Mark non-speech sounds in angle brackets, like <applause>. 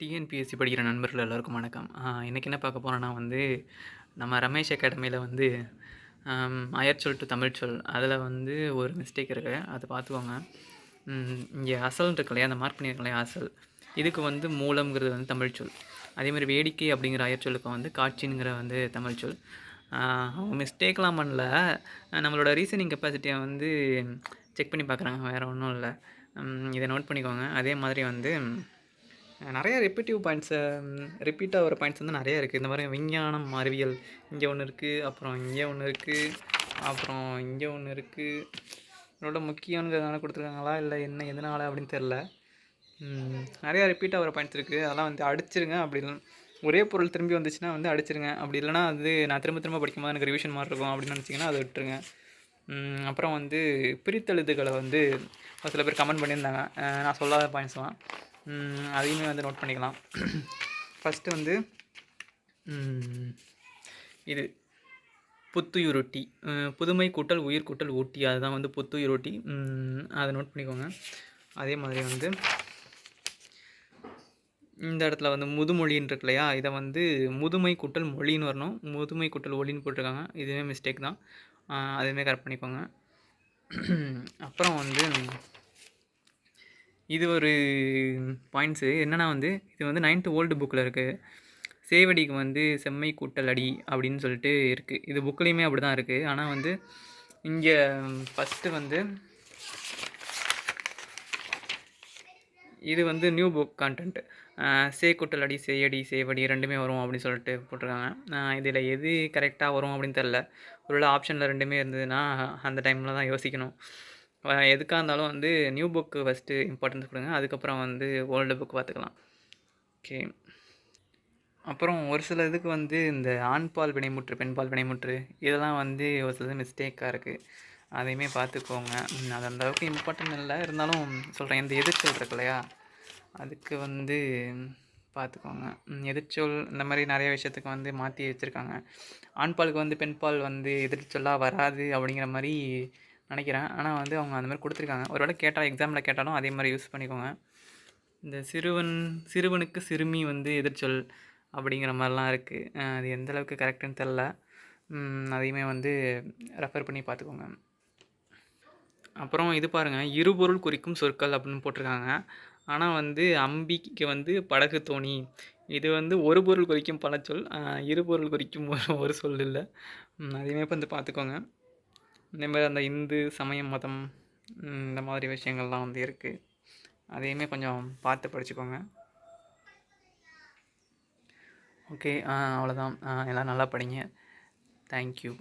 TNPSC படிக்கிற நண்பர்கள் எல்லோருக்கும் வணக்கம். இன்றைக்கி என்ன பார்க்க போகிறோன்னா வந்து நம்ம ரமேஷ் அகாடமியில் வந்து அயற்சொல் டு தமிழ் சொல் அதில் வந்து ஒரு மிஸ்டேக் இருக்குது அதை பார்த்துக்கோங்க. இங்கே அசல் இருக்கு இல்லையா அந்த மார்க் பண்ணியிருக்க இல்லையா அசல். இதுக்கு வந்து மூலம்ங்கிறது வந்து தமிழ் சொல். அதேமாதிரி வேடிக்கை அப்படிங்கிற அயற்சொல்லுக்கு வந்து காட்சிங்கிற வந்து தமிழ் சொல். அவங்க மிஸ்டேக்லாம் பண்ணல. நம்மளோட ரீசனிங் கெப்பாசிட்டியை வந்து செக் பண்ணி பார்க்குறாங்க வேறு ஒன்றும் இல்லை. இதை நோட் பண்ணிக்கோங்க. அதே மாதிரி வந்து நிறைய ரிப்பீட்டிவ் பாயிண்ட்ஸு ரிப்பீட் ஆகிற பாயிண்ட்ஸ் வந்து நிறைய இருக்குது இந்த மாதிரி விஞ்ஞானம் அறிவியல் இங்கே ஒன்று இருக்குது அப்புறம் இங்கே ஒன்று இருக்குது அப்புறம் இங்கே ஒன்று இருக்குது இதோட முக்கியங்கிறதுனால கொடுத்துருக்காங்களா இல்லை என்ன எதனால் அப்படின்னு தெரில நிறையா ரிப்பீட் ஆகிற பாயிண்ட்ஸ் இருக்குது அதெல்லாம் வந்து அடிச்சிருங்க அப்படி ஒரே பொருள் திரும்பி வந்துச்சுன்னா வந்து அடிச்சிருங்க. அப்படி இல்லைனா அது நான் திரும்ப திரும்ப படிக்கும்போது எனக்கு ரிவிஷன் மாதிரி இருக்கும் அப்படின்னு நினச்சிங்கன்னா அதை விட்டுருங்க. அப்புறம் வந்து பிரித்தெழுதுகளை வந்து சில பேர் கமெண்ட் பண்ணியிருந்தாங்க. நான் சொல்லாத பாயிண்ட்ஸ்லாம் அதையுமே வந்து நோட் பண்ணிக்கலாம். <clears throat> ஃபஸ்ட்டு வந்து இது புத்துயிருட்டி. புதுமை கூட்டல் உயிர் கூட்டல் ஊட்டி. அதுதான் வந்து புத்துயிருட்டி. அதை நோட் பண்ணிக்கோங்க. அதே மாதிரி வந்து இந்த இடத்துல வந்து முதுமொழின்னு இருக்கு இல்லையா? இதை வந்து முதுமை கூட்டல் மொழின்னு வரணும். முதுமை கூட்டல் ஒளின்னு போட்டிருக்காங்க. இதுவே மிஸ்டேக் தான். அதுவுமே கரெக்ட் பண்ணிக்கோங்க. <clears throat> அப்புறம் வந்து இது ஒரு பாயிண்ட்ஸு என்னென்னா வந்து இது வந்து நைன்த்து ஓல்டு புக்கில் இருக்குது சேவடிக்கு வந்து செம்மை கூட்டல் அடி அப்படின்னு சொல்லிட்டு இருக்குது இது புக்லேயுமே அப்படி தான் இருக்குது ஆனால் வந்து இங்கே ஃபஸ்ட்டு வந்து இது வந்து நியூ புக் கான்டென்ட் சே கூட்டல் அடி சேயடி சேவடி ரெண்டுமே வரும் அப்படின்னு சொல்லிட்டு போட்டிருக்காங்க. இதில் எது கரெக்டாக வரும் அப்படின்னு தெரில ஒரு ஆப்ஷனில் ரெண்டுமே இருந்ததுன்னா அந்த டைமில் தான் யோசிக்கணும். எதுக்காக இருந்தாலும் வந்து நியூ புக்கு ஃபஸ்ட்டு இம்பார்ட்டன்ஸ் கொடுங்க. அதுக்கப்புறம் வந்து ஓல்டு புக் பார்த்துக்கலாம். ஓகே அப்புறம் ஒரு சில இதுக்கு வந்து இந்த ஆண்பால் வினைமுற்று பெண்பால் வினைமுற்று இதெல்லாம் வந்து ஒரு சில மிஸ்டேக்காக இருக்குது அதையுமே பார்த்துக்கோங்க. அது அந்த அளவுக்கு இம்பார்ட்டன்ட் இல்லை. இருந்தாலும் சொல்கிறேன் இந்த எதிர்ச்சொல் இருக்கு இல்லையா? அதுக்கு வந்து பார்த்துக்கோங்க. எதிர்ச்சொல் இந்த மாதிரி நிறைய விஷயத்துக்கு வந்து மாற்றி வச்சுருக்காங்க. ஆண்பாலுக்கு வந்து பெண்பால் வந்து எதிர்ச்சொல்லாக வராது அப்படிங்கிற மாதிரி நினைக்கிறேன். ஆனால் வந்து அவங்க அந்த மாதிரி கொடுத்துருக்காங்க. ஒரு வேளை கேட்டால் எக்ஸாமில் கேட்டாலும் அதே மாதிரி யூஸ் பண்ணிக்கோங்க. இந்த சிறுவன் சிறுவனுக்கு சிறுமி வந்து எதிர்ச்சொல் அப்படிங்கிற மாதிரிலாம் இருக்குது அது எந்த அளவுக்கு கரெக்டுன்னு தெரில அதையுமே வந்து ரெஃபர் பண்ணி பார்த்துக்கோங்க. அப்புறம் இது பாருங்கள் இருபொருள் குறிக்கும் சொற்கள் அப்படின்னு போட்டிருக்காங்க. ஆனால் வந்து அம்பிக்கு வந்து படகு தோணி. இது வந்து ஒரு பொருள் குறிக்கும் பல சொல். இரு பொருள் குறிக்கும் ஒரு ஒரு சொல் இல்லை. அதையுமே வந்து பார்த்துக்கோங்க. மாதிரி அந்த இந்து சமயம் மதம் இந்த மாதிரி விஷயங்கள்லாம் வந்து இருக்குது அதையுமே கொஞ்சம் பார்த்து படிச்சுக்கோங்க. ஓகே அவ்வளோதான் எல்லாம் நல்லா படிங்க. தேங்க்யூ